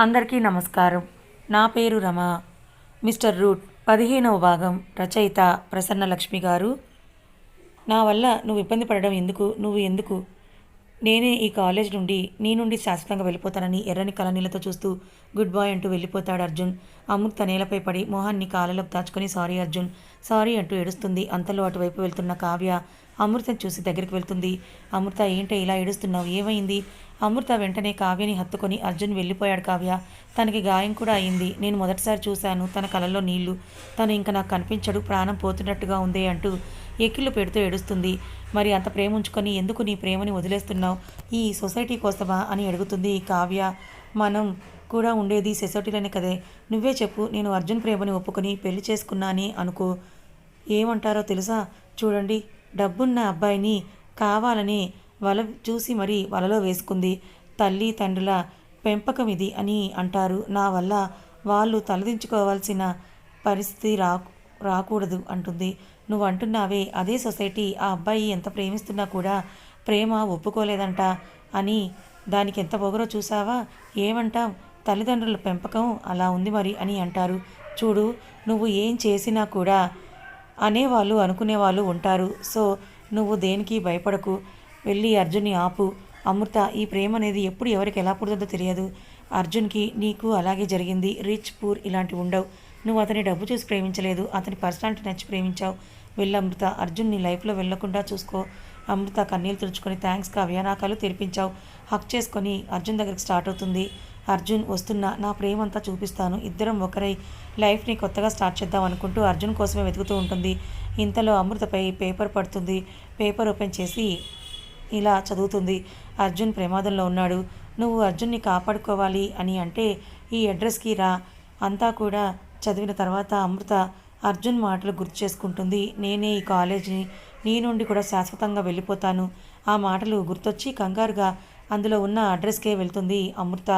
అందరికీ నమస్కారం. నా పేరు రమ. మిస్టర్ రూట్ పదిహేనవ భాగం రచయిత ప్రసన్న లక్ష్మి గారు. నా వల్ల నువ్వు ఇబ్బంది పడడం ఎందుకు? నువ్వు ఎందుకు? నేనే ఈ కాలేజ్ నుండి నీ నుండి శాశ్వతంగా వెళ్ళిపోతానని ఎర్రని కలనీలతో చూస్తూ గుడ్ బాయ్ అంటూ వెళ్ళిపోతాడు అర్జున్. అమృత నేలపై పడి మొహాన్ని కాళ్ళలోకి దాచుకొని సారీ అర్జున్ సారీ అంటూ ఏడుస్తుంది. అంతలో అటువైపు వెళ్తున్న కావ్య అమృతని చూసి దగ్గరికి వెళ్తుంది. అమృత ఏంటో ఇలా ఏడుస్తున్నావు? ఏమైంది? అమృత వెంటనే కావ్యని హత్తుకొని అర్జున్ వెళ్ళిపోయాడు కావ్య. తనకి గాయం కూడా అయింది. నేను మొదటిసారి చూశాను. తన కలలో నీళ్ళు. తను ఇంకా నాకు కనిపించడు. ప్రాణం పోతున్నట్టుగా ఉంది అంటూ ఎక్కిళ్ళు పెడుతూ ఏడుస్తుంది. మరి అంత ప్రేమ ఉంచుకొని ఎందుకు నీ ప్రేమని వదిలేస్తున్నావు? ఈ సొసైటీ కోసమా? అని అడుగుతుంది కావ్య. మనం కూడా ఉండేది సొసైటీలోనే కదే. నువ్వే చెప్పు. నేను అర్జున్ ప్రేమని ఒప్పుకొని పెళ్ళి చేసుకున్నాని అనుకో. ఏమంటారో తెలుసా? చూడండి. డబ్బున్న అబ్బాయిని కావాలని వల చూసి మరీ వలలో వేసుకుంది. తల్లి తండ్రుల పెంపకం ఇది అని అంటారు. నా వల్ల వాళ్ళు తలదించుకోవాల్సిన పరిస్థితి రా రాకూడదు అంటుంది. నువ్వు అంటున్నావే అదే సొసైటీ ఆ అబ్బాయి ఎంత ప్రేమిస్తున్నా కూడా ప్రేమ ఒప్పుకోలేదంట అని దానికి ఎంత పొగరో చూసావా? ఏమంటాం తల్లిదండ్రుల పెంపకం అలా ఉంది మరి అని అంటారు. చూడు నువ్వు ఏం చేసినా కూడా అనేవాళ్ళు అనుకునేవాళ్ళు ఉంటారు. సో నువ్వు దేనికి భయపడకు. వెళ్ళి అర్జున్ని ఆపు. అమృత ఈ ప్రేమ అనేది ఎప్పుడు ఎవరికి ఎలా పుడుతుందో తెలియదు. అర్జున్కి నీకు అలాగే జరిగింది. రిచ్ పూర్ ఇలాంటివి ఉండవు. నువ్వు అతని డబ్బు చూసి ప్రేమించలేదు. అతని పర్సనాలిటీ నచ్చి ప్రేమించావు. వెళ్ళి అమృత అర్జున్ నీ లైఫ్లో వెళ్ళకుండా చూసుకో. అమృత కన్నీళ్ళు తుడుచుకొని థ్యాంక్స్ కావ్య తెరిపించావు. హక్ చేసుకొని అర్జున్ దగ్గరికి స్టార్ట్ అవుతుంది. అర్జున్ వస్తున్నా నా ప్రేమంతా చూపిస్తాను. ఇద్దరం ఒకరై లైఫ్ని కొత్తగా స్టార్ట్ చేద్దాం అనుకుంటూ అర్జున్ కోసమే వెతుకుతూ ఉంటుంది. ఇంతలో అమృతపై పేపర్ పడుతుంది. పేపర్ ఓపెన్ చేసి ఇలా చదువుతుంది. అర్జున్ ప్రమాదంలో ఉన్నాడు. నువ్వు అర్జున్ని కాపాడుకోవాలి అని అంటే ఈ అడ్రస్కి రా. అంతా కూడా చదివిన తర్వాత అమృత అర్జున్ మాటలు గుర్తు చేసుకుంటుంది. నేనే ఈ కాలేజీని నీ నుండి కూడా శాశ్వతంగా వెళ్ళిపోతాను. ఆ మాటలు గుర్తొచ్చి కంగారుగా అందులో ఉన్న అడ్రస్కే వెళ్తుంది అమృత.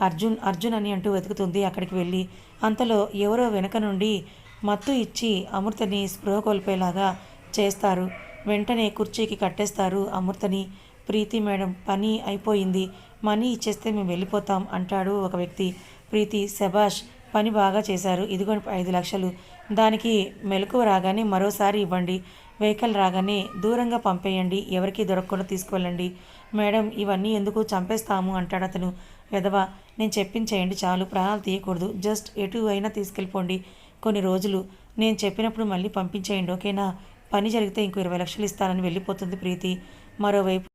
అర్జున్ అర్జున్ అని అంటూ వెతుకుతుంది అక్కడికి వెళ్ళి. అంతలో ఎవరో వెనక నుండి మత్తు ఇచ్చి అమృతని స్పృహ కోల్పోయేలాగా చేస్తారు. వెంటనే కుర్చీకి కట్టేస్తారు అమృతని. ప్రీతి మేడం పని అయిపోయింది. మనీ ఇచ్చేస్తే మేము వెళ్ళిపోతాం అంటాడు ఒక వ్యక్తి. ప్రీతి శభాష్ పని బాగా చేశారు. ఇదిగో ఐదు లక్షలు. దానికి మెలకువ రాగానే మరోసారి ఇవ్వండి. వెహికల్ రాగానే దూరంగా పంపేయండి. ఎవరికి దొరకకుండా తీసుకువెళ్ళండి. మేడం ఇవన్నీ ఎందుకు చంపేస్తాము అంటాడు అతను. వెధవ నేను చెప్పించేయండి చాలు. ప్రాణాలు తీయకూడదు. జస్ట్ ఎటు అయినా తీసుకెళ్ళిపోండి. కొన్ని రోజులు నేను చెప్పినప్పుడు మళ్ళీ పంపించేయండి ఓకేనా? పని జరిగితే ఇంకో ఇరవై లక్షలు ఇస్తానని వెళ్ళిపోతుంది ప్రీతి. మరోవైపు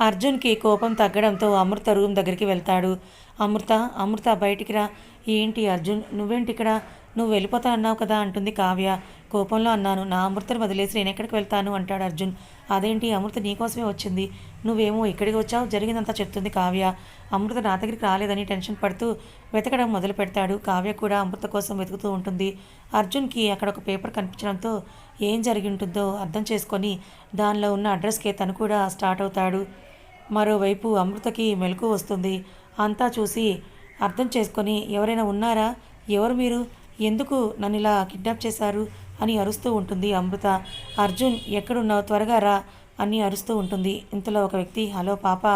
అర్జున్కి కోపం తగ్గడంతో అమృత రూమ్ దగ్గరికి వెళ్తాడు. అమృత అమృత బయటికి రా. ఏంటి అర్జున్? నువ్వేంటి ఇక్కడ? నువ్వు వెళ్ళిపోతా అన్నావు కదా అంటుంది కావ్య. కోపంలో అన్నాను. నా అమృతను వదిలేసి నేను ఎక్కడికి వెళ్తాను అంటాడు అర్జున్. అదేంటి? అమృత నీకోసమే వచ్చింది. నువ్వేమో ఇక్కడికి వచ్చావు? జరిగిందంతా చెప్తుంది కావ్య. అమృత నా దగ్గరికి రాలేదని టెన్షన్ పడుతూ వెతకడం మొదలు పెడతాడు. కావ్య కూడా అమృత కోసం వెతుకుతూ ఉంటుంది. అర్జున్కి అక్కడ ఒక పేపర్ కనిపించడంతో ఏం జరిగి ఉంటుందో అర్థం చేసుకొని దానిలో ఉన్న అడ్రస్కే తను కూడా స్టార్ట్ అవుతాడు. మరోవైపు అమృతకి మెలకు వస్తుంది. అంతా చూసి అర్థం చేసుకొని ఎవరైనా ఉన్నారా? ఎవరు మీరు? ఎందుకు నన్ను ఇలా కిడ్నాప్ చేశారు? అని అరుస్తూ ఉంటుంది అమృత. అర్జున్ ఎక్కడున్నావు? త్వరగా రా అని అరుస్తూ ఉంటుంది. ఇంతలో ఒక వ్యక్తి హలో పాప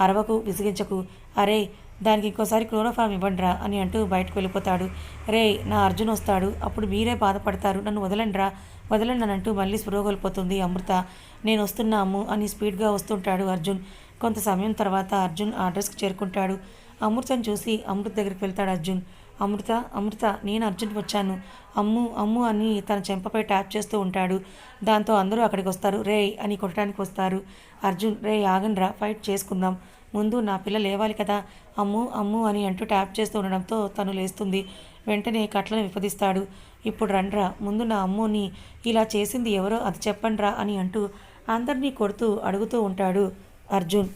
అరవకు విసిగించకు. అరే దానికి ఇంకోసారి క్లోరోఫామ్ ఇవ్వండిరా అని అంటూ బయటకు వెళ్ళిపోతాడు. రే నా అర్జున్ వస్తాడు. అప్పుడు మీరే బాధపడతారు. నన్ను వదలండిరా. వదలండి అని అంటూ మళ్ళీ స్పృహగొల్పోతుంది అమృత. నేను వస్తున్నాము అని స్పీడ్గా వస్తుంటాడు అర్జున్. కొంత సమయం తర్వాత అర్జున్ ఆ అడ్రస్కి చేరుకుంటాడు. అమృతను చూసి అమృత దగ్గరికి వెళ్తాడు అర్జున్. అమృత అమృత నేను అర్జున్ వచ్చాను. అమ్ము అమ్ము అని తన చెంపపై ట్యాప్ చేస్తూ ఉంటాడు. దాంతో అందరూ అక్కడికి వస్తారు. రే అని కొట్టడానికి వస్తారు. అర్జున్ రే ఆగండ్రా ఫైట్ చేసుకుందాం. ముందు నా పిల్ల లేవాలి కదా. అమ్ము అమ్ము అని అంటూ ట్యాప్ చేస్తూ ఉండడంతో తను లేస్తుంది. వెంటనే కట్లను విపదిస్తాడు ఇప్పుడు రండ్రా ముందు నా అమ్ముని ఇలా చేసింది ఎవరో అది చెప్పండ్రా అని అంటూ అందరినీ కొడుతూ అడుగుతూ ఉంటాడు. అర్జున్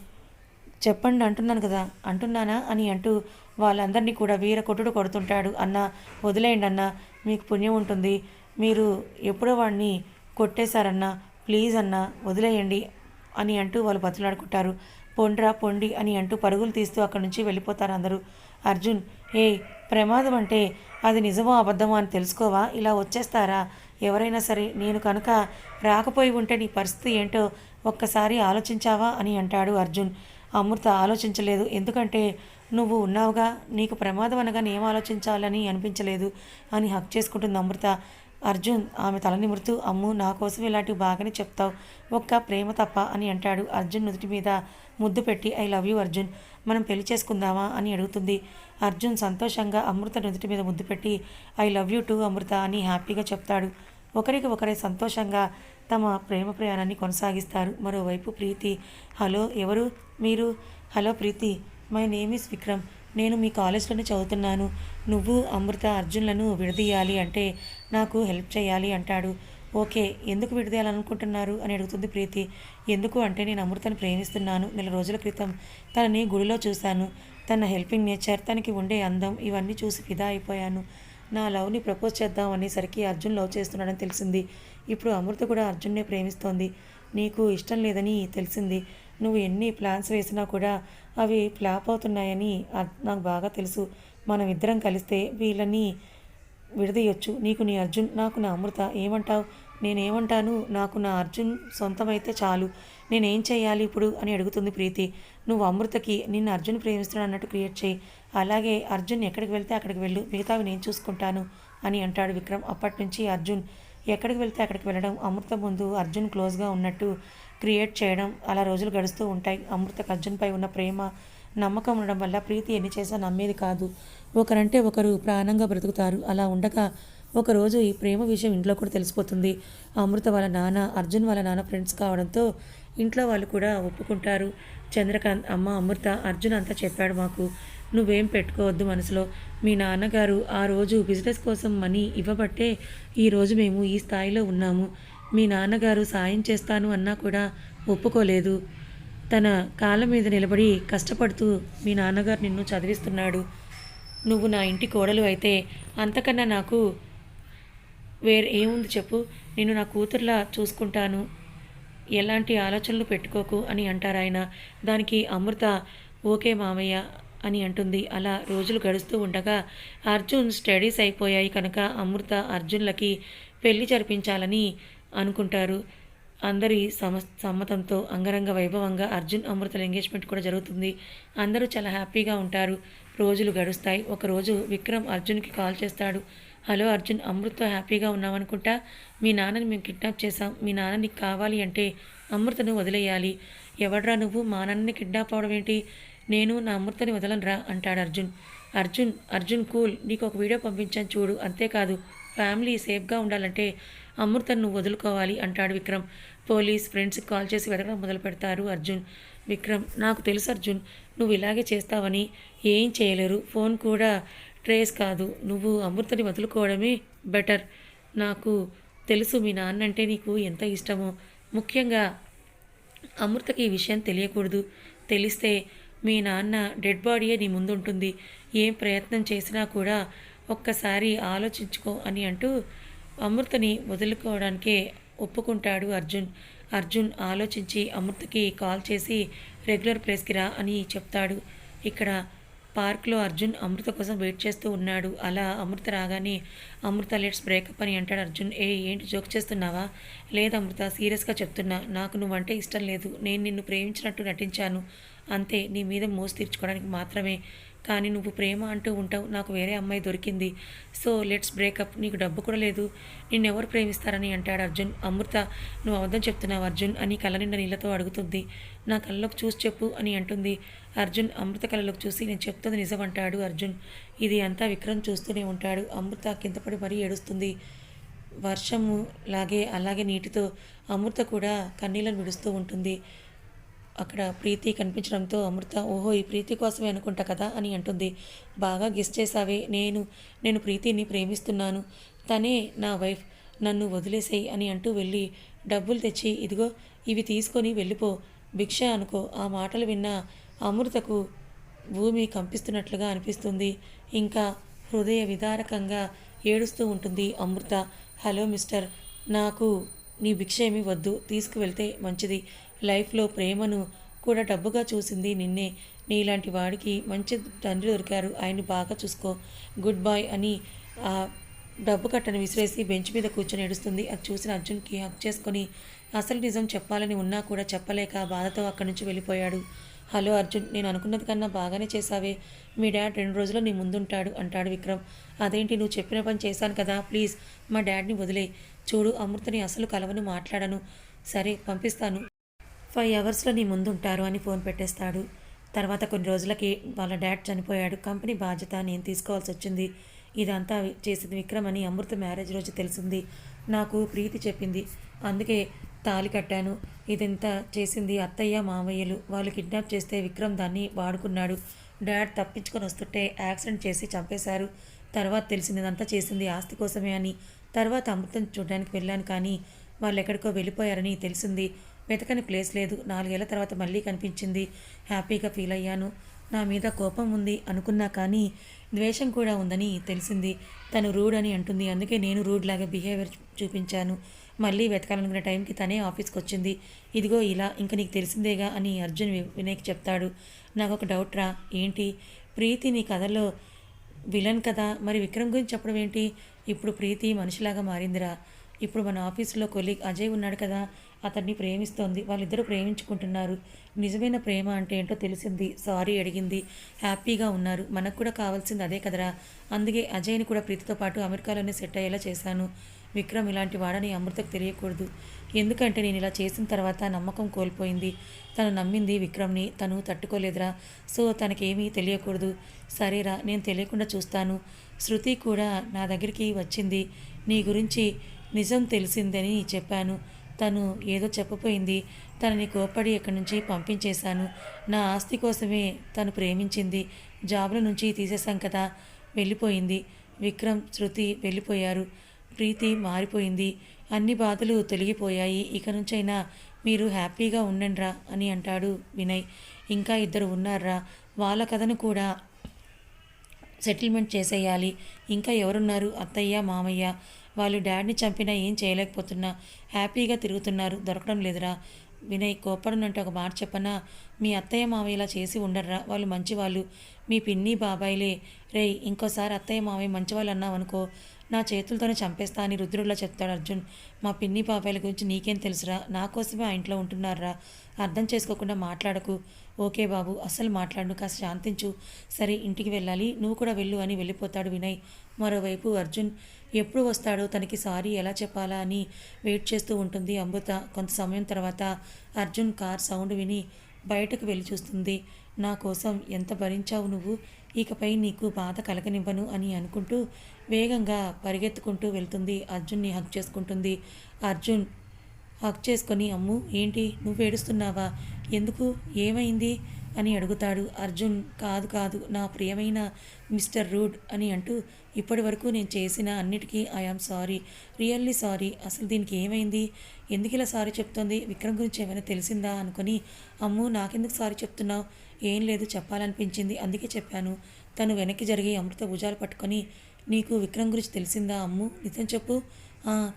చెప్పండి అంటున్నాను కదా అంటున్నానా అని అంటూ వాళ్ళందరినీ కూడా వీర కొట్టుడు కొడుతుంటాడు. అన్న వదిలేయండి అన్న మీకు పుణ్యం ఉంటుంది. మీరు ఎప్పుడో వాడిని కొట్టేశారన్నా ప్లీజ్ అన్న వదిలేయండి అని అంటూ వాళ్ళు బతులాడుకుంటారు. పొండ్రా పొండి అని అంటూ పరుగులు తీస్తూ అక్కడి నుంచి వెళ్ళిపోతారు అందరూ. అర్జున్ ఏ ప్రమాదం అంటే అది నిజమో అబద్ధమో అని తెలుసుకోవా? ఇలా వచ్చేస్తారా? ఎవరైనా సరే నేను కనుక రాకపోయి ఉంటే నీ పరిస్థితి ఏంటో ఒక్కసారి ఆలోచించావా అని అంటాడు అర్జున్. అమృత ఆలోచించలేదు. ఎందుకంటే నువ్వు ఉన్నావుగా నీకు ప్రమాదం అనగా ఏం ఆలోచించాలని అనిపించలేదు అని హక్ చేసుకుంటుంది అమృత. అర్జున్ ఆమె తల నిమురుతూ అమ్ము నా కోసం ఇలాంటివి బాగానే చెప్తావు. ఒక్క ప్రేమ తప్ప అని అంటాడు అర్జున్ నుదుటి మీద ముద్దు పెట్టి ఐ లవ్ యూ అర్జున్. మనం పెళ్ళి చేసుకుందామా? అని అడుగుతుంది. అర్జున్ సంతోషంగా అమృత నుదుటి మీద ముద్దు పెట్టి I love you too Amrutha అని హ్యాపీగా చెప్తాడు. ఒకరికి ఒకరే సంతోషంగా తమ ప్రేమ ప్రయాణాన్ని కొనసాగిస్తారు. మరోవైపు ప్రీతి హలో ఎవరు? మీరు? Hello Preethi my name is Vikram. నేను మీ కాలేజ్లోనే చదువుతున్నాను. నువ్వు అమృత అర్జున్లను విడదీయాలి అంటే నాకు హెల్ప్ చేయాలి అంటాడు. ఓకే ఎందుకు విడదీయాలనుకుంటున్నారు? అని అడుగుతుంది ప్రీతి. ఎందుకు అంటే నేను అమృతను ప్రేమిస్తున్నాను. నెల రోజుల క్రితం తనని గుడిలో చూశాను. తన హెల్పింగ్ నేచర్ తనకి ఉండే అందం ఇవన్నీ చూసి ఫిదా అయిపోయాను. నా లవ్ని ప్రపోజ్ చేద్దాం అనేసరికి అర్జున్ లవ్ చేస్తున్నాడని తెలిసింది. ఇప్పుడు అమృత కూడా అర్జున్నే ప్రేమిస్తోంది. నీకు ఇష్టం లేదని తెలిసింది. నువ్వు ఎన్ని ప్లాన్స్ వేసినా కూడా అవి ఫ్లాప్ అవుతున్నాయని నాకు బాగా తెలుసు. మనం ఇద్దరం కలిస్తే వీళ్ళని విడదీయొచ్చు. నీకు నీ అర్జున్ నాకు నా అమృత. ఏమంటావు? నేనేమంటాను? నాకు నా అర్జున్ సొంతమైతే చాలు. నేనేం చేయాలి ఇప్పుడు అని అడుగుతుంది ప్రీతి. నువ్వు అమృతకి నిన్ను అర్జున్ ప్రేమిస్తున్నాడు అన్నట్టు క్రియేట్ చేయి. అలాగే అర్జున్ ఎక్కడికి వెళ్తే అక్కడికి వెళ్ళు. మిగతావి నేను చూసుకుంటాను అని అంటాడు విక్రమ్. అప్పటి నుంచి అర్జున్ ఎక్కడికి వెళ్తే అక్కడికి వెళ్ళడం అమృత ముందు అర్జున్ క్లోజ్గా ఉన్నట్టు క్రియేట్ చేయడం అలా రోజులు గడుస్తూ ఉంటాయి. అమృతకు అర్జున్పై ఉన్న ప్రేమ నమ్మకం ఉండడం వల్ల ప్రీతి ఎన్ని చేసా నమ్మేది కాదు. ఒకరంటే ఒకరు ప్రాణంగా బ్రతుకుతారు. అలా ఉండగా ఒకరోజు ఈ ప్రేమ విషయం ఇంట్లో కూడా తెలిసిపోతుంది. అమృత వాళ్ళ నాన్న అర్జున్ వాళ్ళ నాన్న ఫ్రెండ్స్ కావడంతో ఇంట్లో వాళ్ళు కూడా ఒప్పుకుంటారు. చంద్రకాంత్ అమ్మ అమృత అర్జున్ అంతా చెప్పాడు మాకు. నువ్వేం పెట్టుకోవద్దు మనసులో. మీ నాన్నగారు ఆ రోజు బిజినెస్ కోసం మనీ ఇవ్వబట్టే ఈరోజు మేము ఈ స్థాయిలో ఉన్నాము. మీ నాన్నగారు సాయం చేస్తాను అన్నా కూడా ఒప్పుకోలేదు. తన కాళ్ళ మీద నిలబడి కష్టపడుతూ మీ నాన్నగారు నిన్ను చదివిస్తున్నాడు. నువ్వు నా ఇంటి కోడలు అయితే అంతకన్నా నాకు వేరే ఏముంది చెప్పు. నేను నా కూతుర్లా చూసుకుంటాను. ఎలాంటి ఆలోచనలు పెట్టుకోకు అని అంటారాయన. దానికి అమృత ఓకే మామయ్య అని అంటుంది. అలా రోజులు గడుస్తూ ఉండగా అర్జున్ స్టడీస్ అయిపోయాయి కనుక అమృత అర్జున్లకి పెళ్ళి జరిపించాలని అనుకుంటారు. అందరి సమ సమ్మతంతో అంగరంగ వైభవంగా అర్జున్ అమృతల ఎంగేజ్మెంట్ కూడా జరుగుతుంది. అందరూ చాలా హ్యాపీగా ఉంటారు. రోజులు గడుస్తాయి. ఒకరోజు విక్రమ్ అర్జున్కి కాల్ చేస్తాడు. హలో అర్జున్ అమృత్తో హ్యాపీగా ఉన్నామనుకుంటా మీ నాన్నని మేము కిడ్నాప్ చేసాం మీ నాన్న నీకు కావాలి అంటే అమృతను వదిలేయాలి. ఎవడ్రా నువ్వు? మా నాన్నని కిడ్నాప్ అవడం ఏంటి? నేను నా అమృతని వదలనరా అంటాడు అర్జున్. అర్జున్ అర్జున్ కూల్ నీకు ఒక వీడియో పంపించాను చూడు అంతేకాదు ఫ్యామిలీ సేఫ్గా ఉండాలంటే అమృతను నువ్వు వదులుకోవాలి అంటాడు విక్రమ్. పోలీస్ ఫ్రెండ్స్కి కాల్ చేసి వెతకడం మొదలు పెడతారు అర్జున్. విక్రమ్ నాకు తెలుసు అర్జున్ నువ్వు ఇలాగే చేస్తావని ఏం చేయలేరు ఫోన్ కూడా ట్రేస్ కాదు నువ్వు అమృతని వదులుకోవడమే బెటర్. నాకు తెలుసు మీ నాన్న అంటే నీకు ఎంత ఇష్టమో. ముఖ్యంగా అమృతకి ఈ విషయం తెలియకూడదు. తెలిస్తే మీ నాన్న డెడ్ బాడీయే నీ ముందు ఉంటుంది ఏం ప్రయత్నం చేసినా కూడా ఒక్కసారి ఆలోచించుకో అని అంటూ అమృతని వదులుకోవడానికే ఒప్పుకుంటాడు అర్జున్. అర్జున్ ఆలోచించి అమృతకి కాల్ చేసి రెగ్యులర్ ప్లేస్కి రా అని చెప్తాడు. ఇక్కడ పార్క్లో అర్జున్ అమృత కోసం వెయిట్ చేస్తూ ఉన్నాడు. అలా అమృత రాగానే అమృత లెట్స్ బ్రేకప్ అని అంటాడు అర్జున్. ఏ ఏంటి జోక్ చేస్తున్నావా? లేదు అమృత సీరియస్గా చెప్తున్నా. నాకు నువ్వంటే ఇష్టం లేదు. నేను నిన్ను ప్రేమించినట్టు నటించాను. అంతే నీ మీద మోసి తీర్చుకోవడానికి మాత్రమే. కానీ నువ్వు ప్రేమ అంటూ ఉంటావు నాకు వేరే అమ్మాయి దొరికింది. సో లెట్స్ బ్రేకప్ నీకు డబ్బు కూడా లేదు. నిన్నెవరు ప్రేమిస్తారని అంటాడు అర్జున్. అమృత నువ్వు అబద్ధం చెప్తున్నావు అర్జున్ అని కళ్ళ నిండా నీళ్ళతో అడుగుతుంది. నా కళ్ళలోకి చూసి చెప్పు అని అంటుంది. అర్జున్ అమృత కళ్ళలోకి చూసి నేను చెప్తుంది నిజం అంటాడు అర్జున్. ఇది అంతా విక్రమ్ చూస్తూనే ఉంటాడు. అమృత కిందపడి మరీ ఏడుస్తుంది. వర్షము లాగే అలాగే నీటితో అమృత కూడా కన్నీళ్ళను విడుస్తూ ఉంటుంది. అక్కడ ప్రీతి కనిపించడంతో అమృత ఓహో ఈ ప్రీతి కోసమే అనుకుంటా కదా అని అంటుంది. బాగా గెస్ చేసావే నేను నేను ప్రీతిని ప్రేమిస్తున్నాను. తనే నా వైఫ్ నన్ను వదిలేసేయి అని అంటూ వెళ్ళి డబ్బులు తెచ్చి ఇదిగో ఇవి తీసుకొని వెళ్ళిపో. భిక్ష అనుకో. ఆ మాటలు విన్న అమృతకు భూమి కంపిస్తున్నట్లుగా అనిపిస్తుంది. ఇంకా హృదయ విదారకంగా ఏడుస్తూ ఉంటుంది అమృత. హలో మిస్టర్ నాకు నీ భిక్ష ఏమీ వద్దు తీసుకువెళ్తే మంచిది. లైఫ్లో ప్రేమను కూడా డబ్బుగా చూసింది నిన్నే. నీలాంటి వాడికి మంచి తండ్రి దొరికారు. ఆయన్ని బాగా చూసుకో. గుడ్ బాయ్ అని ఆ డబ్బు కట్టను విసిరేసి బెంచ్ మీద కూర్చొని ఏడుస్తుంది. అది చూసిన అర్జున్కి హక్ చేసుకొని అసలు నిజం చెప్పాలని ఉన్నా కూడా చెప్పలేక బాధతో అక్కడి నుంచి వెళ్ళిపోయాడు. హలో అర్జున్ నేను అనుకున్నది కన్నా బాగానే చేశావే. మీ డాడ్ రెండు రోజుల్లో నీ ముందుంటాడు అంటాడు విక్రమ్. అదేంటి నువ్వు చెప్పిన పని చేశాను కదా. ప్లీజ్ మా డాడ్ని వదిలే చూడు అమృతని అసలు కలవను మాట్లాడను. సరే పంపిస్తాను. ఫైవ్ అవర్స్లో నీ ముందుంటారు అని ఫోన్ పెట్టేస్తాడు. తర్వాత కొన్ని రోజులకి వాళ్ళ డాడ్ చనిపోయాడు. కంపెనీ బాధ్యత నేను తీసుకోవాల్సి వచ్చింది. ఇదంతా చేసింది విక్రమ్ అని అమృత మ్యారేజ్ రోజు తెలిసింది. నాకు ప్రీతి చెప్పింది. అందుకే తాళి కట్టాను. ఇదంతా చేసింది అత్తయ్య మామయ్యలు వాళ్ళు కిడ్నాప్ చేస్తే విక్రమ్ దాన్ని వాడుకున్నాడు. డాడ్ తప్పించుకొని వస్తుంటే యాక్సిడెంట్ చేసి చంపేశారు. తర్వాత తెలిసింది ఇదంతా చేసింది ఆస్తి కోసమే అని. తర్వాత అమృతం చూడడానికి వెళ్ళాను కానీ వాళ్ళు ఎక్కడికో వెళ్ళిపోయారని తెలిసింది. వెతకని ప్లేస్ లేదు. నాలుగేళ్ళ తర్వాత మళ్ళీ కనిపించింది. హ్యాపీగా ఫీల్ అయ్యాను. నా మీద కోపం ఉంది అనుకున్నా కానీ ద్వేషం కూడా ఉందని తెలిసింది. తను రూడ్ అని అంటుంది. అందుకే నేను రూడ్ లాగా బిహేవియర్ చూపించాను. మళ్ళీ వెతకాలనుకున్న టైంకి తనే ఆఫీస్కి వచ్చింది ఇదిగో ఇలా ఇంక నీకు తెలిసిందేగా అని అర్జున్ వి- వినయ్కి చెప్తాడు. నాకు ఒక డౌట్ రా. ఏంటి? ప్రీతి నీ కథలో విలన్ కదా? మరి విక్రమ్ గురించి చెప్పడం ఏంటి? ఇప్పుడు ప్రీతి మనిషిలాగా మారిందిరా. ఇప్పుడు మన ఆఫీసులో కొలీగ్ అజయ్ ఉన్నాడు కదా అతన్ని ప్రేమిస్తోంది. వాళ్ళిద్దరూ ప్రేమించుకుంటున్నారు. నిజమైన ప్రేమ అంటే ఏంటో తెలిసింది. సారీ అడిగింది. హ్యాపీగా ఉన్నారు. మనకు కూడా కావాల్సింది అదే కదరా. అందుకే అజయ్ని కూడా ప్రీతితో పాటు అమెరికాలోనే సెట్ అయ్యేలా చేశాను. విక్రమ్ ఇలాంటి వాడని అమృతకు తెలియకూడదు. ఎందుకంటే నేను ఇలా చేసిన తర్వాత నమ్మకం కోల్పోయింది. తను నమ్మింది విక్రమ్ని. తను తట్టుకోలేదురా. సో తనకేమీ తెలియకూడదు. సరేరా నేను తెలియకుండా చూస్తాను. శృతి కూడా నా దగ్గరికి వచ్చింది. నీ గురించి నిజం తెలిసిందని చెప్పాను. తను ఏదో చెప్పపోయింది తనని కోపడి ఇక్కడి నుంచి పంపించేశాను. నా ఆస్తి కోసమే తను ప్రేమించింది. జాబ్ల నుంచి తీసేశాం కదా. వెళ్ళిపోయింది. విక్రమ్ శృతి వెళ్ళిపోయారు. ప్రీతి మారిపోయింది. అన్ని బాధలు తొలగిపోయాయి. ఇక నుంచైనా మీరు హ్యాపీగా ఉండండిరా అని అంటాడు వినయ్. ఇంకా ఇద్దరు ఉన్నారా వాళ్ళ కథను కూడా సెటిల్మెంట్ చేసేయాలి. ఇంకా ఎవరున్నారు? అత్తయ్య మామయ్య. వాళ్ళు డాడ్ని చంపినా ఏం చేయలేకపోతున్నా హ్యాపీగా తిరుగుతున్నారు. దొరకడం లేదురా. వినయ్ కోపడనంటే ఒక మాట చెప్పనా? మీ అత్తయ్య మామయ్య ఇలా చేసి ఉండర్రా. వాళ్ళు మంచివాళ్ళు. మీ పిన్ని బాబాయిలే. రేయ్ ఇంకోసారి అత్తయ్య మామయ్య మంచివాళ్ళు అన్నావనుకో నా చేతులతోనే చంపేస్తా అని రుద్రుడిలా చెప్తాడు అర్జున్. మా పిన్ని బాబాయిల గురించి నీకేం తెలుసురా? నా కోసమే ఆ ఇంట్లో ఉంటున్నారా? అర్థం చేసుకోకుండా మాట్లాడకు. ఓకే బాబు అస్సలు మాట్లాడు కాస్త శాంతించు. సరే ఇంటికి వెళ్ళాలి. నువ్వు కూడా వెళ్ళు అని వెళ్ళిపోతాడు వినయ్. మరోవైపు అర్జున్ ఎప్పుడు వస్తాడో తనకి సారీ ఎలా చెప్పాలా అని వెయిట్ చేస్తూ ఉంటుంది అమృత. కొంత సమయం తర్వాత అర్జున్ కార్ సౌండ్ విని బయటకు వెళ్ళి చూస్తుంది. నా కోసం ఎంత భరించావు నువ్వు? ఇకపై నీకు బాధ కలగనివ్వను అని అనుకుంటూ వేగంగా పరిగెత్తుకుంటూ వెళ్తుంది. అర్జున్ని హక్ చేసుకుంటుంది. అర్జున్ హక్ చేసుకొని అమ్ము ఏంటి? నువ్వు ఏడుస్తున్నావా? ఎందుకు? ఏమైంది? అని అడుగుతాడు. అర్జున్ కాదు కాదు నా ప్రియమైన మిస్టర్ రూడ్ అని అంటూ ఇప్పటి వరకు నేను చేసిన అన్నిటికీ ఐఆమ్ సారీ. Really sorry. అసలు దీనికి ఏమైంది? ఎందుకు ఇలా సారీ చెప్తోంది? విక్రమ్ గురించి ఏమైనా తెలిసిందా? అనుకొని అమ్ము నాకెందుకు సారీ చెప్తున్నావు? ఏం లేదు చెప్పాలనిపించింది. అందుకే చెప్పాను. తను వెనక్కి జరిగి అమృత భుజాలు పట్టుకొని నీకు విక్రమ్ గురించి తెలిసిందా అమ్ము? నిజం చెప్పు.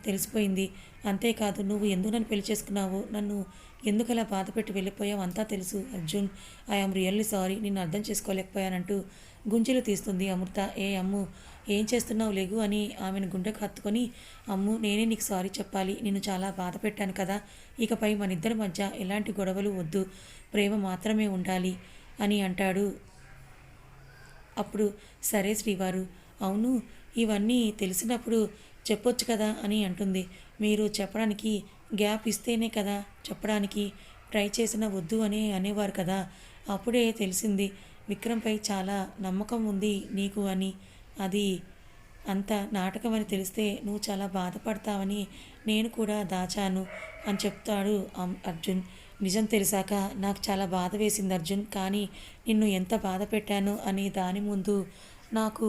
తెలిసిపోయింది. అంతేకాదు నువ్వు ఎందుకు నన్ను పెళ్ళి చేసుకున్నావు? నన్ను ఎందుకు అలా బాధ పెట్టి వెళ్ళిపోయావు అంతా తెలుసు అర్జున్. ఐఎమ్ రియల్లీ సారీ నిన్ను అర్థం చేసుకోలేకపోయానంటూ గుంజీలు తీస్తుంది అమృత. ఏ అమ్ము ఏం చేస్తున్నావు లేగు అని ఆమెను గుండెకు హత్తుకొని అమ్ము నేనే నీకు సారీ చెప్పాలి నిన్ను చాలా బాధ పెట్టాను కదా. ఇకపై మన ఇద్దరి మధ్య ఎలాంటి గొడవలు వద్దు ప్రేమ మాత్రమే ఉండాలి అని అంటాడు. అప్పుడు సరే శ్రీవారు. అవును ఇవన్నీ తెలిసినప్పుడు చెప్పొచ్చు కదా అని అంటుంది. మీరు చెప్పడానికి గ్యాప్ ఇస్తేనే కదా చెప్పడానికి ట్రై చేసిన వద్దు అని అనేవారు కదా. అప్పుడే తెలిసింది విక్రమ్పై చాలా నమ్మకం ఉంది నీకు అని. అది అంత నాటకం అని తెలిస్తే నువ్వు చాలా బాధపడతావని నేను కూడా దాచాను అని చెప్తాడు అర్జున్. నిజం తెలిసాక నాకు చాలా బాధ వేసింది అర్జున్. కానీ నిన్ను ఎంత బాధ పెట్టాను అని దాని ముందు నాకు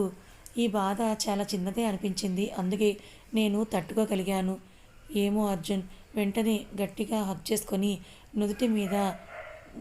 ఈ బాధ చాలా చిన్నదే అనిపించింది. అందుకే నేను తట్టుకోగలిగాను. ఏమో అర్జున్. వెంటనే గట్టిగా హక్ చేసుకొని నుదుటి మీద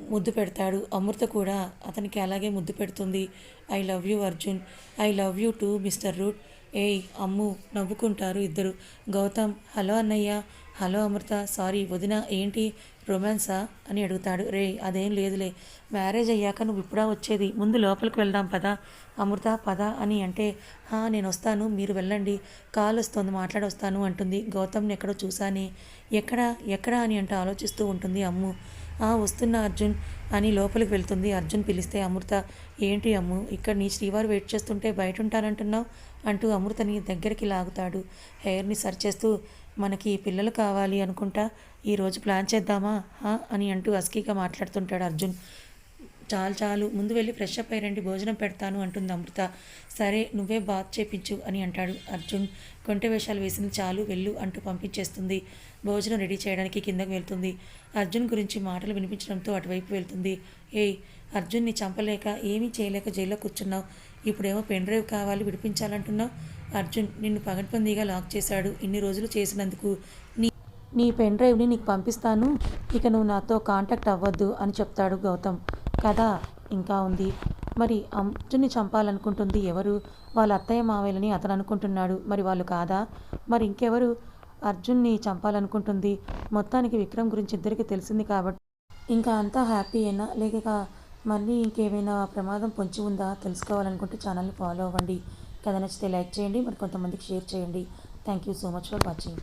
ముద్దు పెడతాడు. అమృత కూడా అతనికి అలాగే ముద్దు పెడుతుంది. I love you Arjun. I love you too mister root ఏయ్ అమ్ము నవ్వుకుంటారు ఇద్దరు. గౌతమ్ హలో అన్నయ్య. హలో అమృత సారీ వదిన ఏంటి? రొమాన్సా? అని అడుగుతాడు. రే అదేం లేదులే. మ్యారేజ్ అయ్యాక నువ్వు ఇప్పుడా వచ్చేది. ముందు లోపలికి వెళ్దాం పదా. అమృత పద అని అంటే "హా, నేను వస్తాను మీరు వెళ్ళండి. కాల్ వస్తుంది మాట్లాడొస్తాను అంటుంది. గౌతమ్ని ఎక్కడో చూసాని ఎక్కడ ఎక్కడ అని అంటే ఆలోచిస్తూ ఉంటుంది అమ్ము. ఆ వస్తున్నా అర్జున్ అని లోపలికి వెళ్తుంది. అర్జున్ పిలిస్తే అమృత ఏంటి అమ్ము? ఇక్కడ నీ శ్రీవారు వెయిట్ చేస్తుంటే బయట ఉంటానంటున్నావు అంటూ అమృతని దగ్గరికి లాగుతాడు. హెయిర్ని సరి చేస్తూ మనకి పిల్లలు కావాలి అనుకుంటా. ఈరోజు ప్లాన్ చేద్దామా? హా?" అని అంటూ అస్కీగా మాట్లాడుతుంటాడు అర్జున్. చాలు చాలు. ముందు వెళ్ళి ఫ్రెష్ అప్ అయ్యండి భోజనం పెడతాను అంటుంది అమృత. సరే నువ్వే బాత్ చేపించు అని అంటాడు అర్జున్. కొంటె వేషాలు వేసింది చాలు. వెళ్ళు అంటూ పంపించేస్తుంది. భోజనం రెడీ చేయడానికి కిందకు వెళ్తుంది. అర్జున్ గురించి మాటలు వినిపించడంతో అటువైపు వెళ్తుంది. ఏయ్ అర్జున్ని చంపలేక ఏమీ చేయలేక జైల్లో కూర్చున్నావు. ఇప్పుడేమో పెన్ డ్రైవ్ కావాలి విడిపించాలంటున్నావు. అర్జున్ నిన్ను పగడ్బందీగా లాక్ చేశాడు. ఇన్ని రోజులు చేసినందుకు నీ నీ పెన్ డ్రైవ్ని నీకు పంపిస్తాను. ఇక నువ్వు నాతో కాంటాక్ట్ అవ్వద్దు అని చెప్తాడు గౌతమ్. కథ ఇంకా ఉంది. మరి అర్జున్ని చంపాలనుకుంటుంది ఎవరు? వాళ్ళ అత్తయ్య మావయ్యలని అతను అనుకుంటున్నాడు. మరి వాళ్ళు కాదా? మరి ఇంకెవరు? అర్జున్ని చంపాలనుకుంటుంది. మొత్తానికి విక్రమ్ గురించి ఇద్దరికి తెలిసింది కాబట్టి ఇంకా అంతా హ్యాపీయేనా లేక మళ్ళీ ఇంకేమైనా ప్రమాదం పొంచి ఉందా? తెలుసుకోవాలనుకుంటే ఛానల్ని ఫాలో అవ్వండి. కథ నచ్చితే లైక్ చేయండి మరి కొంతమందికి షేర్ చేయండి. Thank you so much for watching.